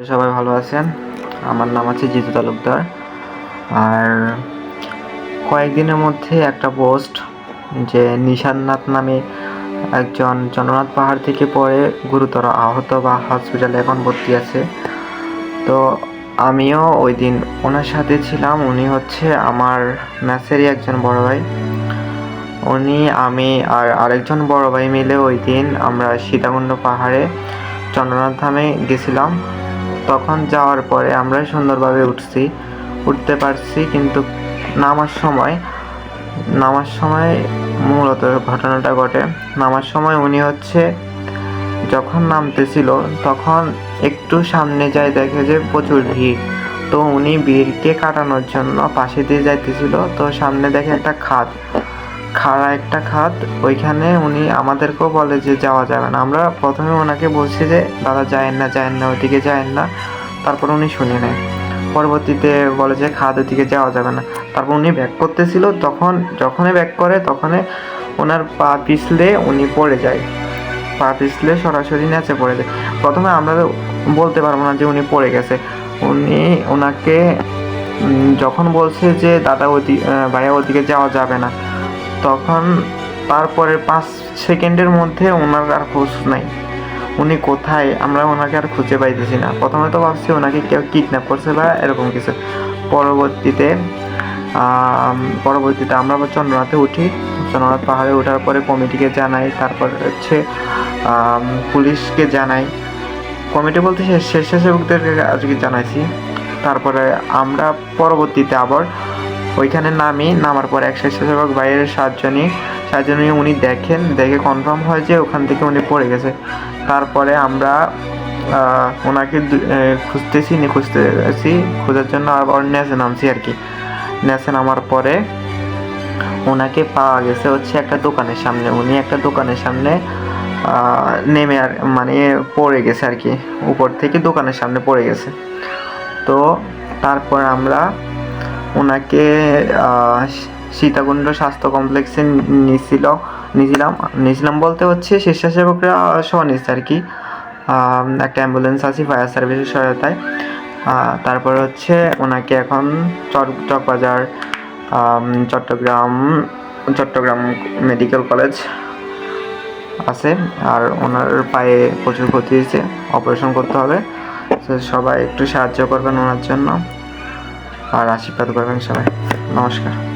সবাই ভালো আছেন? আমার নাম আছে জিতু তালুকদার। আর কয়েকদিনের মধ্যে একটা পোস্ট যে নিশাননাথ নামে একজন জগন্নাথ পাহাড় থেকে পড়ে গুরুতর আহত বা হসপিটালে এখন ভর্তি আছে। তো আমিও ওই দিন ওনার সাথে ছিলাম। উনি হচ্ছে আমার ম্যাচেরই একজন বড় ভাই। উনি, আমি আর আরেকজন বড় ভাই মিলে ওই দিন আমরা সীতাকুণ্ড পাহাড়ে চন্দ্রনাথ ধামে গেছিলাম। তখন যাওয়ার পরে আমরা সুন্দরভাবে উঠছি। উঠতে পারছি কিন্তু নামার সময় নামার সময় মূলত ঘটনাটা ঘটে। নামার সময় উনি হচ্ছে যখন নামতেছিল তখন একটু সামনে যায় দেখে যে প্রচুর ভিড়। তো উনি ভিড়কে কাটানোর জন্য পাশে দিয়ে যাইতেছিল। তো সামনে দেখে একটা খাদ খাড়া একটা খাত, ওইখানে উনি আমাদেরকেও বলে যে যাওয়া যাবে না। আমরা প্রথমে ওনাকে বলছি যে, দাদা, যায়েন না যায়েন না, ওইদিকে যায়েন না। তারপর উনি শুনে নেয়। পরবর্তীতে বলে যে, খাদ, ওইদিকে যাওয়া যাবে না। তারপর উনি ব্যাক করতেছিল, তখন, যখনই ব্যাক করে, তখনই ওনার পা পিছলে উনি পড়ে যায়। পা পিছলে সরাসরি নেচে পড়ে যায়। প্রথমে আমরা বলতে পারব না যে উনি পড়ে গেছে। উনি ওনাকে যখন বলছে যে, দাদা ওদি ভাইয়া ওদিকে যাওয়া যাবে না। তখন তারপরে পাঁচ সেকেন্ডের মধ্যে ওনার আর খোঁজ নাই। উনি কোথায়? আমরা ওনাকে আর খুঁজে পাইতেছি না। প্রথমে তো ভাবছি ওনাকে কেউ কিডন্যাপ করছে বা এরকম কিছু। পরবর্তীতে পরবর্তীতে আমরা আবার চন্দ্রনাথে উঠি। চন্দ্রনাথ পাহাড়ে ওঠার পরে কমিটিকে জানাই। তারপর হচ্ছে পুলিশকে জানাই। কমিটি বলতে স্বেচ্ছাসেবকদেরকে আজকে জানাইছি। তারপরে আমরা পরবর্তীতে আবার ওইখানে নামি, নামার পরে এক স্বেচ্ছাসেবক বাইরের সাতজনই সাতজনই উনি দেখেন, দেখে কনফার্ম হয় যে ওখান থেকে উনি পড়ে গেছে। তারপরে আমরা ওনাকে খুঁজতেছি, নি খুঁজতেছি, খোঁজার জন্য আবার নেচে নামছি আর কি। নেচে নামার পরে ওনাকে পাওয়া গেছে হচ্ছে একটা দোকানের সামনে। উনি একটা দোকানের সামনে নেমে আর মানে পড়ে গেছে আর কি। উপর থেকে দোকানের সামনে পড়ে গেছে। তো তারপর আমরা ওনাকে সীতাকুণ্ড স্বাস্থ্য কমপ্লেক্সে নিয়েছিল নিয়েছিলাম নিয়েছিলাম বলতে হচ্ছে স্বেচ্ছাসেবকরা সহ নিচ্ছে আর কি। একটা অ্যাম্বুলেন্স আছে ফায়ার সার্ভিসের সহায়তায়। তারপর হচ্ছে ওনাকে এখন চক চকবাজার চট্টগ্রাম চট্টগ্রাম মেডিকেল কলেজ আছে। আর ওনার পায়ে প্রচুর ক্ষতি হয়েছে অপারেশন করতে হবে। সবাই একটু সাহায্য করবেন ওনার জন্য। আর আশীর্বাদ করবেন সবাই। নমস্কার।